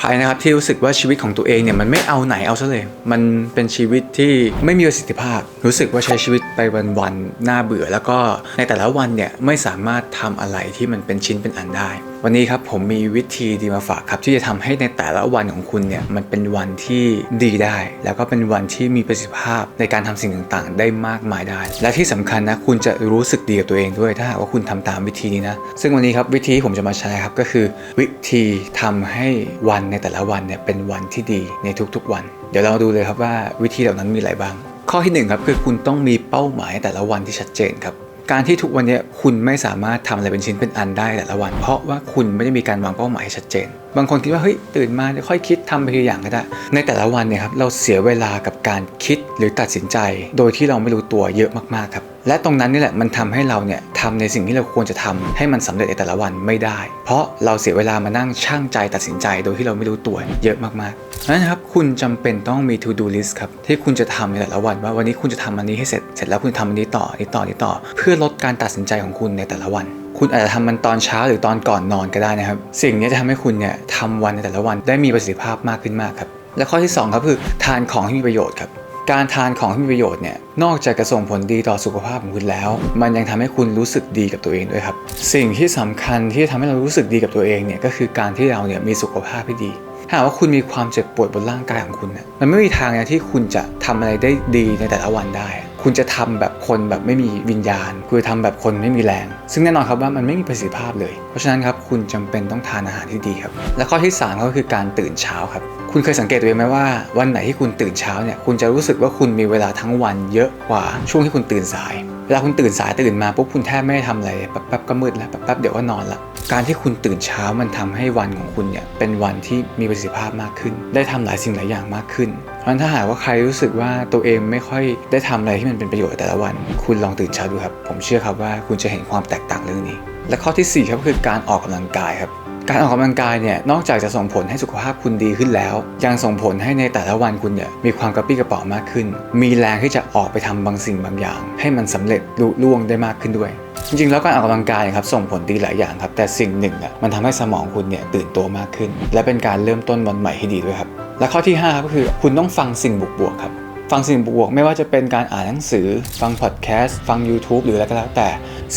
ใครนะครับที่รู้สึกว่าชีวิตของตัวเองเนี่ยมันไม่เอาไหนเอาซะเลย มันเป็นชีวิตที่ไม่มีประสิทธิภาพ รู้สึกว่าใช้ชีวิตไปวันๆน่าเบื่อ แล้วก็ในแต่ละวันเนี่ยไม่สามารถทำอะไรที่มันเป็นชิ้นเป็นอันได้ วันนี้ครับผมมีวิธีดีมาฝากครับที่จะทำให้ในแต่ละวันของคุณเนี่ยมันเป็นวันที่ดีได้ แล้วก็เป็นวันที่มีประสิทธิภาพในการทำสิ่งต่างๆ ได้มากมายได้ และที่สำคัญนะคุณจะรู้สึกดีกับตัวเองด้วยถ้าหากว่าคุณทำตามวิธีนี้นะซึ่งวันนี้ครับวิธีที่ผมจะมาแชร์ครับก็คือ วิธีทำให้วันในแต่ละวันเนี่ยเป็นวันที่ดีในทุกๆวัน เดี๋ยวเรามาดูเลยครับว่าวิธีเหล่านั้นมีอะไรบ้าง ข้อที่หนึ่งครับคือคุณต้องมีเป้าหมายแต่ละวันที่ชัดเจนครับ การที่ทุกวันเนี้คุณไม่สามารถทำอะไรเป็นชิ้นเป็นอันได้แต่ละวัน เพราะว่าคุณไม่ได้มีการวางเป้าหมายชัดเจน บางคนคิดว่าเฮ้ยตื่นมาเดี๋ยวค่อยคิดทำไปทีอย่างก็ได้ ในแต่ละวันเนี่ยครับเราเสียเวลากับการคิดหรือตัดสินใจ โดยที่เราไม่รู้ตัวเยอะมากๆครับ และตรงนั้นนี่แหละมันทำให้เราเนี่ยทำในสิ่งที่เราควรจะทำให้มันสำเร็จในแต่ละวันไม่ได้ เพราะเราเสียเวลามานั่งช่างใจตัดสินใจโดยที่เราไม่รู้ตัวเยอะมากๆนั้นนะครับคุณจำเป็นต้องมี to do list ครับที่คุณจะทำในแต่ละวัน ว่าวันนี้คุณจะทำอันนี้ให้เสร็จเสร็จแล้วคุณทำอันนี้ต่อนี้ต่อนี้ต่อ เพื่อลดการตัดสินใจของคุณในแต่ละวันคุณอาจจะทำมันตอนเช้าหรือตอนก่อนนอนก็ได้นะครับ สิ่งนี้จะทำให้คุณเนี่ยทำวันในแต่ละวันได้มีประสิทธิภาพมากขึ้นมากครับและข้อที่2ครับคือทานของที่มีประโยชน์ครับ การทานของที่มีประโยชน์เนี่ยนอกจากจะส่งผลดีต่อสุขภาพของคุณแล้ว มันยังทำให้คุณรู้สึกดีกับตัวเองด้วยครับ สิ่งที่สำคัญที่จะทำให้เรารู้สึกดีกับตัวเองเนี่ยก็คือการที่เราเนี่ยมีสุขภาพที่ดีถ้าหากว่าคุณมีความเจ็บปวดบนร่างกายของคุณเนี่ยมันไม่มีทางนะที่คุณจะทำอะไรได้ดีในแต่ละวันได้ คุณจะทำแบบคนแบบไม่มีวิญญาณ คุณจะทำแบบคนไม่มีแรง ซึ่งแน่นอนครับว่ามันไม่มีประสิทธิภาพเลย เพราะฉะนั้นครับคุณจำเป็นต้องทานอาหารที่ดีครับ และข้อที่3ก็คือการตื่นเช้าครับคุณเคยสังเกตตัวเองไหมว่าวันไหนที่คุณตื่นเช้าเนี่ยคุณจะรู้สึกว่าคุณมีเวลาทั้งวันเยอะกว่าช่วงที่คุณตื่นสายเวลาคุณตื่นสายตื่นมาปุ๊บคุณแทบไม่ได้ทำอะไรแป๊บๆก็มืดแล้วแป๊บๆเดี๋ยวก็นอนละการที่คุณตื่นเช้ามันทำให้วันของคุณเนี่ยเป็นวันที่มีประสิทธิภาพมากขึ้น ได้ทำหลายสิ่งหลายอย่างมากขึ้นเพราะฉะนั้นถ้าหากว่าใครรู้สึกว่าตัวเองไม่ค่อยได้ทำอะไรที่มันเป็นประโยชน์แต่ละวัน คุณลองตื่นเช้าดูครับ ผมเชื่อครับว่าคุณจะเห็นความแตกต่างเรื่องนี้ และข้อที่สี่ครับคือการออกกำลังกายครับ การออกกำลังกายเนี่ยนอกจากจะส่งผลให้สุขภาพคุณดีขึ้นแล้ว ยังส่งผลให้ในแต่ละวันคุณเนี่ยมีความกระปรี้กระเป๋ามากขึ้น มีแรงที่จะออกไปทำบางสิ่งบางอย่าง ให้มันสำเร็จลุล่วงได้มากขึ้นด้วย จริงๆ แล้วการออกกำลังกายครับส่งผลดีหลายอย่างครับ แต่สิ่งหนึ่งอะมันทำให้สมองคุณเนี่ยตื่นตัวมากขึ้น และเป็นการเริ่มต้นวันใหม่ที่ดีด้วยครับและข้อที่5ครับก็คือคุณต้องฟังสิ่งบวกๆครับ ฟังสิ่งบวกไม่ว่าจะเป็นการอ่านหนังสือ ฟังพอดแคสต์ ฟัง YouTube หรืออะไรก็แล้วแต่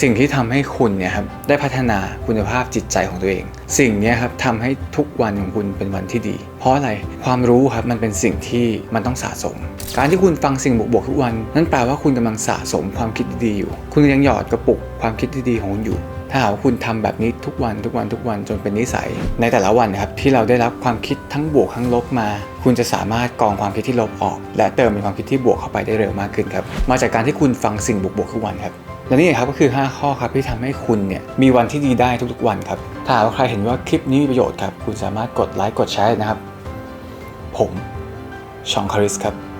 สิ่งที่ทำให้คุณเนี่ยครับได้พัฒนาคุณภาพจิตใจของตัวเอง สิ่งนี้ครับทำให้ทุกวันของคุณเป็นวันที่ดี เพราะอะไรความรู้ครับมันเป็นสิ่งที่มันต้องสะสม การที่คุณฟังสิ่งบวกๆทุกวัน นั่นแปลว่าคุณกำลังสะสมความคิดดีๆอยู่ คุณยังหยอดกระปุกความคิดที่ดีของคุณอยู่ ถ้าหากว่าคุณทำแบบนี้ทุกวันทุกวันทุกวันจนเป็นนิสัย ในแต่ละวันนะครับที่เราได้รับความคิดทั้งบวกทั้งลบมา คุณจะสามารถกรองความคิดที่ลบออก และเติมเป็นความคิดที่บวกเข้าไปได้เร็วมากขึ้นครับมาจากการที่คุณฟังสิ่งบวกๆทุกวันครับและนี่ครับก็คือ 5 ข้อครับที่ทำให้คุณเนี่ยมีวันที่ดีได้ทุกๆวันครับถ้าหากว่าใครเห็นว่าคลิปนี้มีประโยชน์ครับคุณสามารถกดไลค์กดแชร์นะครับ ผมชองคาริสครับ